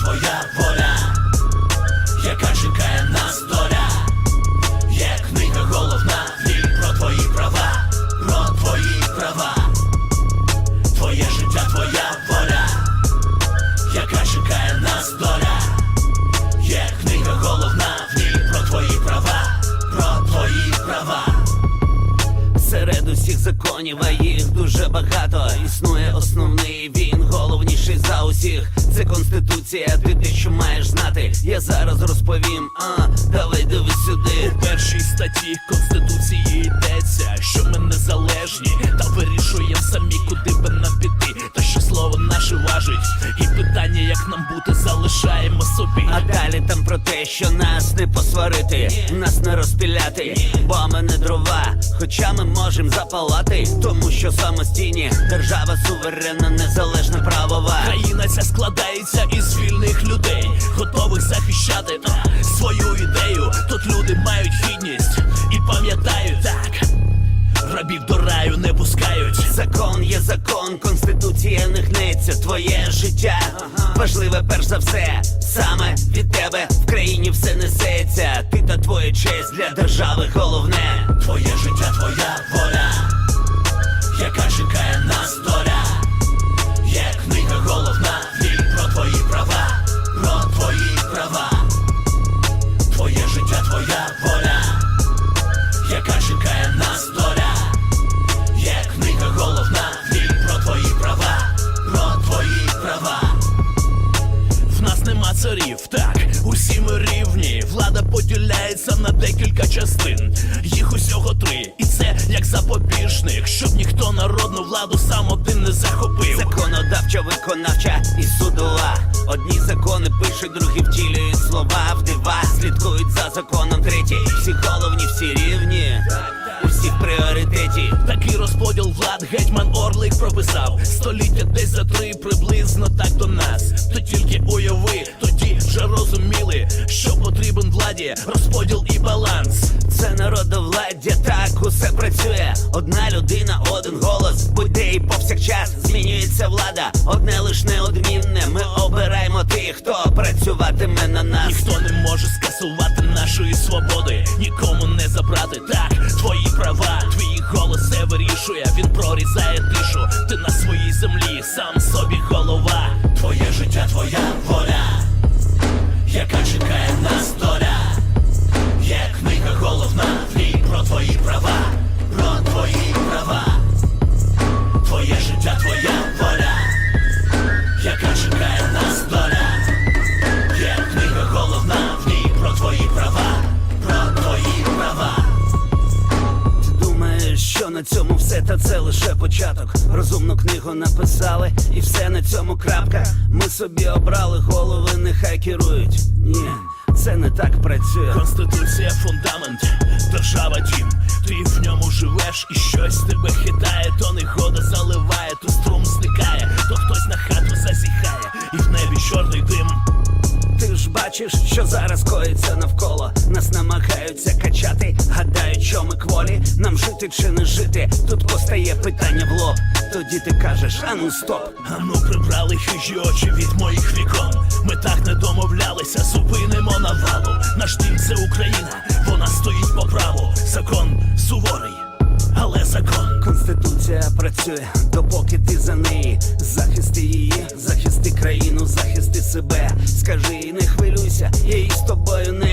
твоя воля, яка чекає нас доля, є книга головна, в ній про твої права, про твої права, твоє життя, твоя воля, яка чекає нас доля, є книга головна, в ній про твої права, про твої права. Серед усіх законів, а їх дуже багато існує. Це конституція, ти те, що маєш знати. Я зараз розповім. А давай дивись сюди. У першій статті Конституції йдеться, що ми незалежні та вирішуємо самі, куди би нам піти. Та що слово наше важить, питання, як нам бути, залишаємо собі. А далі там про те, що нас не посварити, нас не розпіляти, бо ми не дрова, хоча ми можемо запалати, тому що самостійні держава суверенна, незалежна правова. Країна ця складається із вільних людей, готових захищати закон, конституція не гнеться. Твоє життя важливе перш за все. Саме від тебе в країні все несеться. Ти та твоя честь для держави головне. Твоє життя, твоя воля, яка чекає нас доля. Царів, так, усі ми рівні. Влада поділяється на декілька частин. Їх усього три, і це як запобіжник, щоб ніхто народну владу сам один не захопив. Законодавча, виконавча і судова. Одні закони пишуть, другі втілюють слова в дива, слідкують за законом треті. Всі головні, всі рівні, у всіх пріоритеті. Такий розподіл влад гетьман Орлик прописав століття десь за три приблизно так до нас. То тільки уяви, владі розподіл і баланс. Це народовладдя, так усе працює. Одна людина, один голос. Будь-де і повсякчас змінюється влада. Одне лиш неодмінне. Ми обираємо тих, хто працюватиме на нас. Ніхто не може скасувати нашої свободи, нікому не забрати так твої права, твій голос все вирішує, він прорізає тишу. Ти на своїй землі, сам собі все, та це лише початок. Розумну книгу написали, і все на цьому крапка. Ми собі обрали голови, нехай керують. Ні, це не так працює. Конституція фундамент, держава дім. Ти в ньому живеш і щось тебе хитає, то негода заливає, то струм зникає, то хтось на хату засіхає, і в небі чорний дим. Ти ж бачиш, що зараз коїться навколо. Нас намагаються качати, гадають, що ми кволі. Нам жити чи не жити. Тут постає питання в лоб. Тоді ти кажеш, а ну стоп. А ну прибрали хижі очі від моїх вікон. Ми так не домовлялися, зупинимо навалу. Наш дім це Україна, вона стоїть по праву. Закон суворий, але закон. Конституція працює, допоки ти за неї. Захисти її, країну, захисти себе. Скажи і не хвилюйся, я із тобою неню.